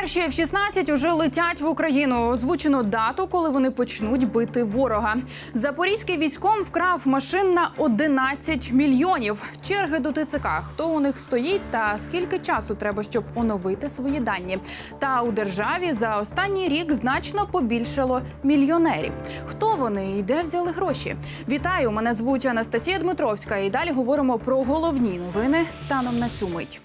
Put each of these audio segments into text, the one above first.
Перші F-16 уже летять в Україну. Озвучено дату, коли вони почнуть бити ворога. Запорізький військом вкрав машин на 11 мільйонів. Черги до ТЦК. Хто у них стоїть та скільки часу треба, щоб оновити свої дані? Та у державі за останній рік значно побільшало мільйонерів. Хто вони і де взяли гроші? Вітаю! Мене звуть Анастасія Дмитровська. І далі говоримо про головні новини станом на цю мить.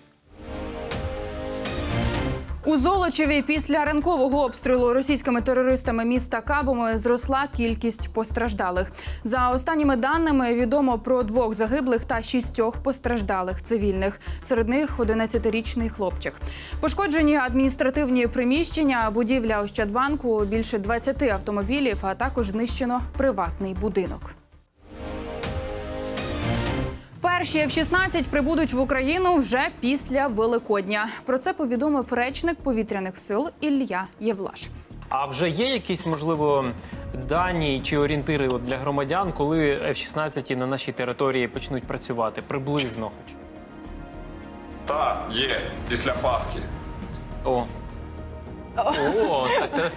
У Золочеві після ранкового обстрілу російськими терористами міста Кабами зросла кількість постраждалих. За останніми даними відомо про двох загиблих та шістьох постраждалих цивільних. Серед них 11-річний хлопчик. Пошкоджені адміністративні приміщення, будівля Ощадбанку, більше 20 автомобілів, а також знищено приватний будинок. Перші F-16 прибудуть в Україну вже після Великодня. Про це повідомив речник повітряних сил Ілля Євлаш. А вже є якісь можливо дані чи орієнтири для громадян, коли F-16 на нашій території почнуть працювати приблизно? хоч? Так, є після Пасхи. О. О, так це,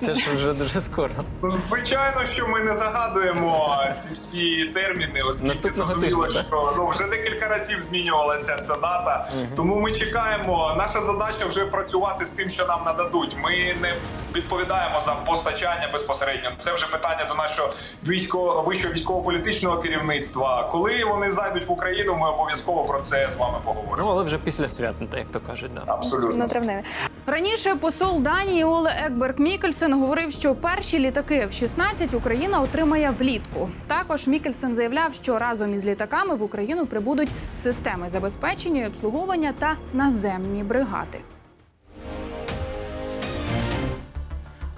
це ж вже дуже скоро. Ну, Звичайно, що ми не загадуємо ці всі терміни, оскільки Наступного зрозуміло, тижня, що ну вже декілька разів змінювалася ця дата. Тому ми чекаємо. Наша задача вже працювати з тим, що нам нададуть. Ми не відповідаємо за постачання безпосередньо. Це вже питання до нашого військового вищого військово-політичного керівництва. Коли вони зайдуть в Україну, ми обов'язково про це з вами поговоримо. Ну але вже після свят, як то кажуть, да. Абсолютно. на травневі. Раніше посол Данії Оле Екберг Мікельсен говорив, що перші літаки в 16 Україна отримає влітку. Також Мікельсен заявляв, що разом із літаками в Україну прибудуть системи забезпечення і обслуговування та наземні бригади.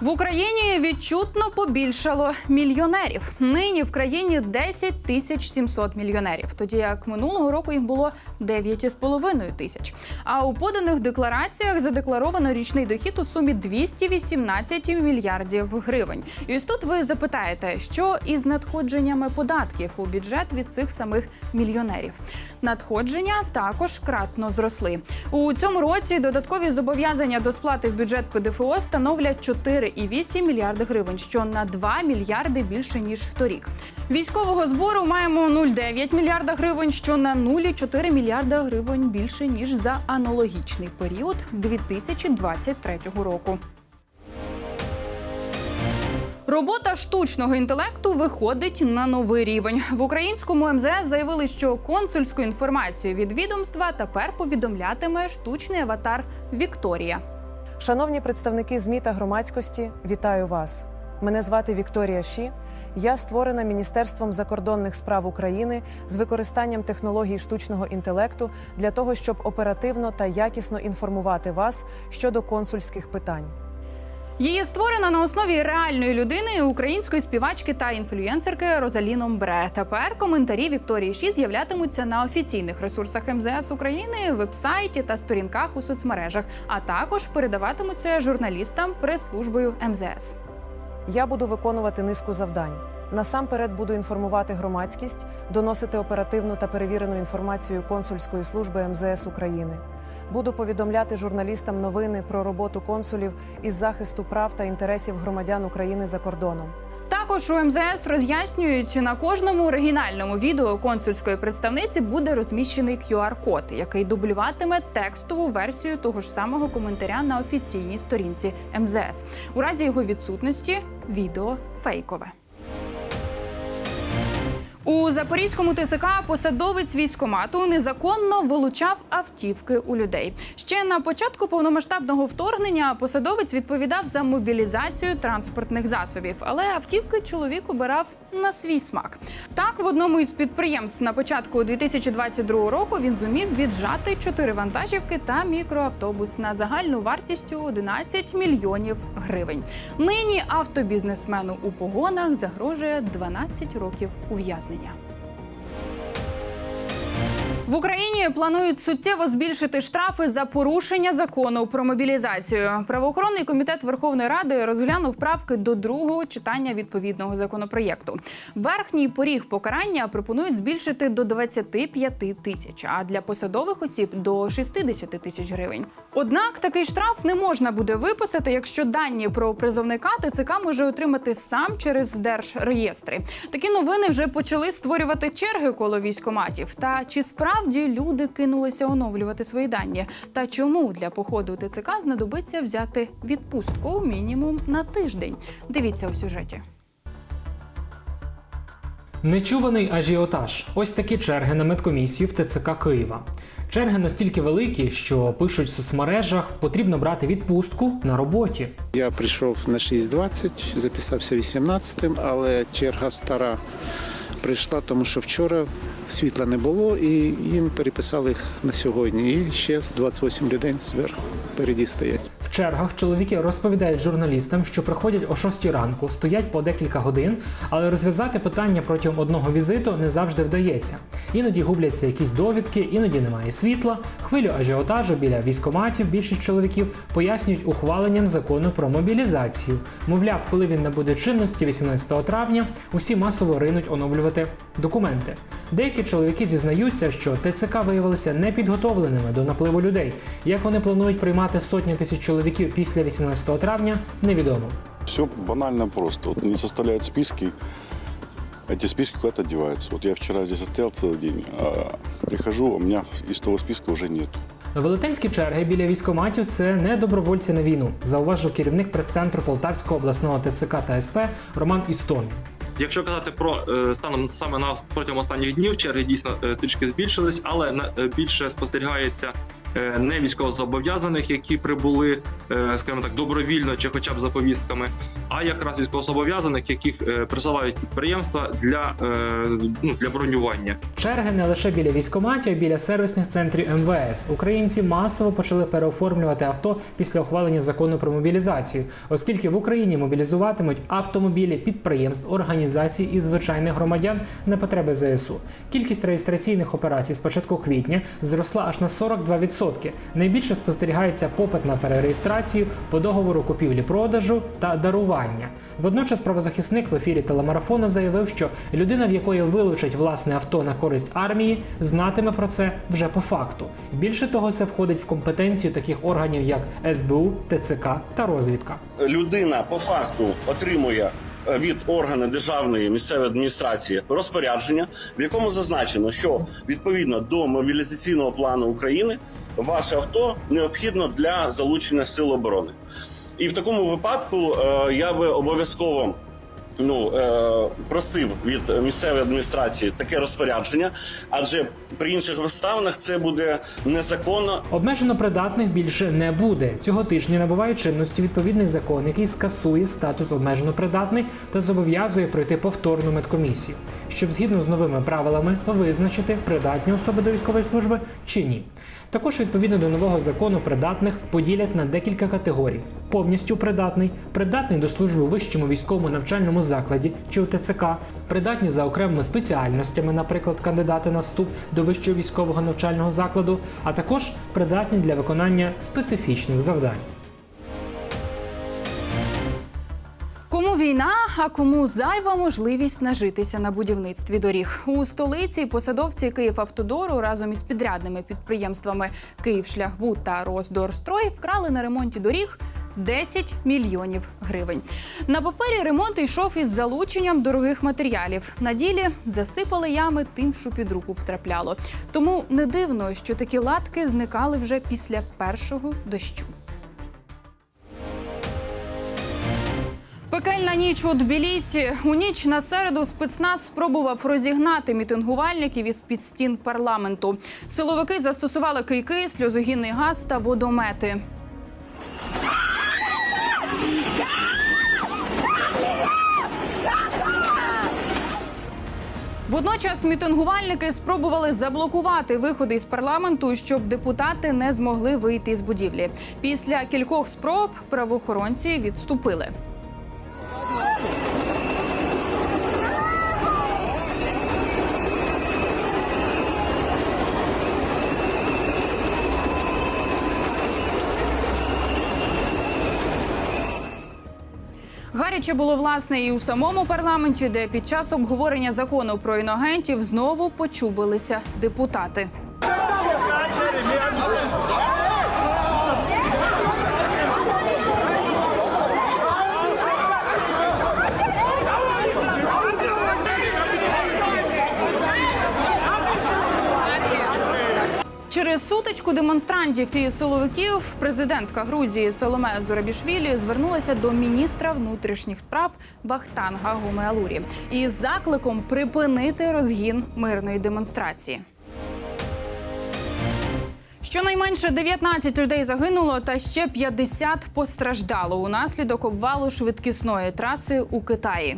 В Україні відчутно побільшало мільйонерів. Нині в країні 10 тисяч 700 мільйонерів, тоді як минулого року їх було 9,5 тисяч. А у поданих деклараціях задекларовано річний дохід у сумі 218 мільярдів гривень. І ось тут ви запитаєте, що із надходженнями податків у бюджет від цих самих мільйонерів. Надходження також кратно зросли. У цьому році додаткові зобов'язання до сплати в бюджет ПДФО становлять 4,8 мільярди гривень, що на 2 мільярди більше ніж торік. Військового збору маємо 0,9 мільярда гривень, що на 0,4 мільярда гривень більше ніж за аналогічний період 2023 року. Робота штучного інтелекту виходить на новий рівень. В українському МЗС заявили, що консульську інформацію від відомства тепер повідомлятиме штучний аватар Вікторія. Шановні представники ЗМІ та громадськості, вітаю вас. Мене звати Вікторія Ші. Я створена Міністерством закордонних справ України з використанням технологій штучного інтелекту для того, щоб оперативно та якісно інформувати вас щодо консульських питань. Її створено на основі реальної людини української співачки та інфлюєнсерки Розалі Номбре. Тепер коментарі Вікторії Ші з'являтимуться на офіційних ресурсах МЗС України, вебсайті та сторінках у соцмережах, а також передаватимуться журналістам прес-службою МЗС. Я буду виконувати низку завдань. Насамперед буду інформувати громадськість, доносити оперативну та перевірену інформацію консульської служби МЗС України. Буду повідомляти журналістам новини про роботу консулів із захисту прав та інтересів громадян України за кордоном. Також у МЗС роз'яснюють на кожному оригінальному відео консульської представниці буде розміщений QR-код, який дублюватиме текстову версію того ж самого коментаря на офіційній сторінці МЗС. У разі його відсутності відео фейкове. У Запорізькому ТЦК посадовець військомату незаконно вилучав автівки у людей. Ще на початку повномасштабного вторгнення посадовець відповідав за мобілізацію транспортних засобів, але автівки чоловік обирав на свій смак. Так, в одному із підприємств на початку 2022 року він зумів віджати чотири вантажівки та мікроавтобус на загальну вартістю 11 мільйонів гривень. Нині автобізнесмену у погонах загрожує 12 років ув'язнення. 你 В Україні планують суттєво збільшити штрафи за порушення закону про мобілізацію. Правоохоронний комітет Верховної Ради розглянув правки до другого читання відповідного законопроєкту. Верхній поріг покарання пропонують збільшити до 25 тисяч, а для посадових осіб до 60 тисяч гривень. Однак такий штраф не можна буде виписати, якщо дані про призовника ТЦК може отримати сам через держреєстри. Такі новини вже почали створювати черги коло військоматів. Та чи справді люди кинулися оновлювати свої дані? Та чому для походу ТЦК знадобиться взяти відпустку мінімум на тиждень? Дивіться у сюжеті. Нечуваний ажіотаж. Ось такі черги на медкомісію в ТЦК Києва. Черги настільки великі, що пишуть в соцмережах, потрібно брати відпустку на роботі. Я прийшов на 6.20, записався 18-м, але черга стара прийшла, тому що вчора світла не було і їм переписали їх на сьогодні. І ще 28 людей зверху впереді стоять. В чергах чоловіки розповідають журналістам, що приходять о 6 ранку, стоять по декілька годин, але розв'язати питання протягом одного візиту не завжди вдається. Іноді губляться якісь довідки, іноді немає світла. Хвилю ажіотажу біля військоматів більшість чоловіків пояснюють ухваленням закону про мобілізацію. Мовляв, коли він набуде чинності 18 травня, усі масово ринуть оновлювати документи. Деякі чоловіки зізнаються, що ТЦК виявилися непідготовленими до напливу людей. Як вони планують приймати сотні тисяч чоловіків після 18 травня, невідомо. Все банально просто. Вот они составляют списки, эти списки куда-то деваются. Вот я вчера здесь стоял целый день, а прихожу, а у меня из того списка уже нету. Велетенські черги біля військоматів це не добровольці на війну, зауважив керівник прес-центру Полтавського обласного ТЦК та СП Роман Істон. Якщо казати про е, станом саме на протягом останніх днів, черги дійсно е, трішки збільшились, але на- е, більше спостерігається не військовозобов'язаних, які прибули, е, скажімо так, добровільно чи хоча б за повістками, а якраз військовозобов'язаних, яких е, присилають підприємства для, е, ну, для бронювання. Черги не лише біля військоматів, а біля сервісних центрів МВС. Українці масово почали переоформлювати авто після ухвалення закону про мобілізацію, оскільки в Україні мобілізуватимуть автомобілі підприємств, організацій і звичайних громадян на потреби ЗСУ. Кількість реєстраційних операцій з початку квітня зросла аж на 42%. Найбільше спостерігається попит на перереєстрацію по договору купівлі-продажу та дарування. Водночас правозахисник в ефірі телемарафону заявив, що людина, в якої вилучать власне авто на користь армії, знатиме про це вже по факту. Більше того, це входить в компетенцію таких органів, як СБУ, ТЦК та розвідка. людина по факту отримує е, від органу державної місцевої адміністрації розпорядження, в якому зазначено, що відповідно до мобілізаційного плану України ваше авто необхідно для залучення сил оборони. І в такому випадку е, я би обов'язково. Ну е, просив від місцевої адміністрації таке розпорядження, адже при інших обставинах це буде незаконно Обмежено придатних більше не буде. Цього тижня набуває чинності відповідний закон, який скасує статус обмежено придатний та зобов'язує пройти повторну медкомісію, щоб згідно з новими правилами визначити придатні особи до військової служби чи ні. Також відповідно до нового закону придатних поділять на декілька категорій: повністю придатний, придатний до служби у вищому військовому навчальному закладі чи у ТЦК, придатні за окремими спеціальностями, наприклад, кандидати на вступ до вищого військового навчального закладу, а також придатні для виконання специфічних завдань. Кому війна, а кому зайва можливість нажитися на будівництві доріг у столиці. Посадовці Київавтодору разом із підрядними підприємствами Київшляхбуд та Роздорстрой вкрали на ремонті доріг. 10 мільйонів гривень. На папері ремонт йшов із залученням дорогих матеріалів. На ділі засипали ями тим, що під руку втрапляло. Тому не дивно, що такі латки зникали вже після першого дощу. Пекельна ніч у Тбілісі. У ніч на середу спецназ спробував розігнати мітингувальників із під стін парламенту. Силовики застосували кийки, сльозогінний газ та водомети. Водночас мітингувальники спробували заблокувати виходи із парламенту, щоб депутати не змогли вийти з будівлі. Після кількох спроб правоохоронці відступили. Гаряче було власне і у самому парламенті, де під час обговорення закону про іногентів знову почубилися депутати. Через сутичку демонстрантів і силовиків президентка Грузії Соломе Зурабішвілі звернулася до міністра внутрішніх справ Бахтанга Гумеалурі із закликом припинити розгін мирної демонстрації. Щонайменше 19 людей загинуло та ще 50 постраждало унаслідок обвалу швидкісної траси у Китаї.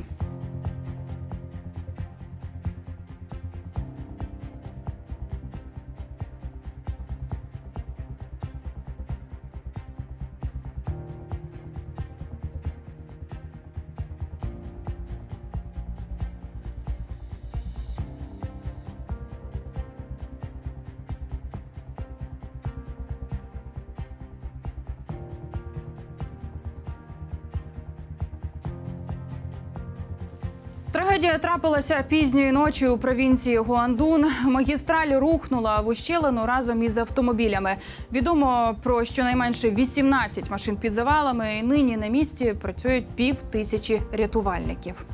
Трапилася пізньої ночі у провінції Гуандун. Магістраль рухнула в ущелину разом із автомобілями. Відомо про щонайменше 18 машин під завалами. І нині на місці працюють пів тисячі рятувальників.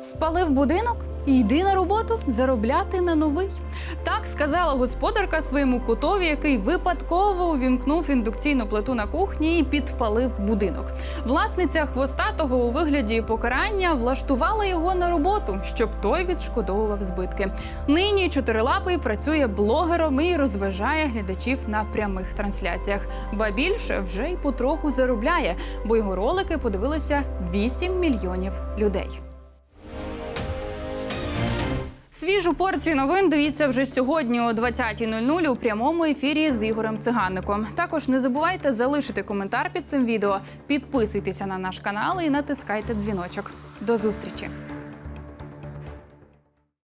Спалив будинок і йди на роботу заробляти на новий. Так сказала господарка своєму котові, який випадково увімкнув індукційну плиту на кухні і підпалив будинок. Власниця хвостатого у вигляді покарання влаштувала його на роботу, щоб той відшкодовував збитки. Нині чотирилапий працює блогером і розважає глядачів на прямих трансляціях. Ба більше вже й потроху заробляє, бо його ролики подивилося 8 мільйонів людей. Свіжу порцію новин дивіться вже сьогодні о 20.00 у прямому ефірі з Ігорем Циганником. Також не забувайте залишити коментар під цим відео, підписуйтеся на наш канал і натискайте дзвіночок. До зустрічі!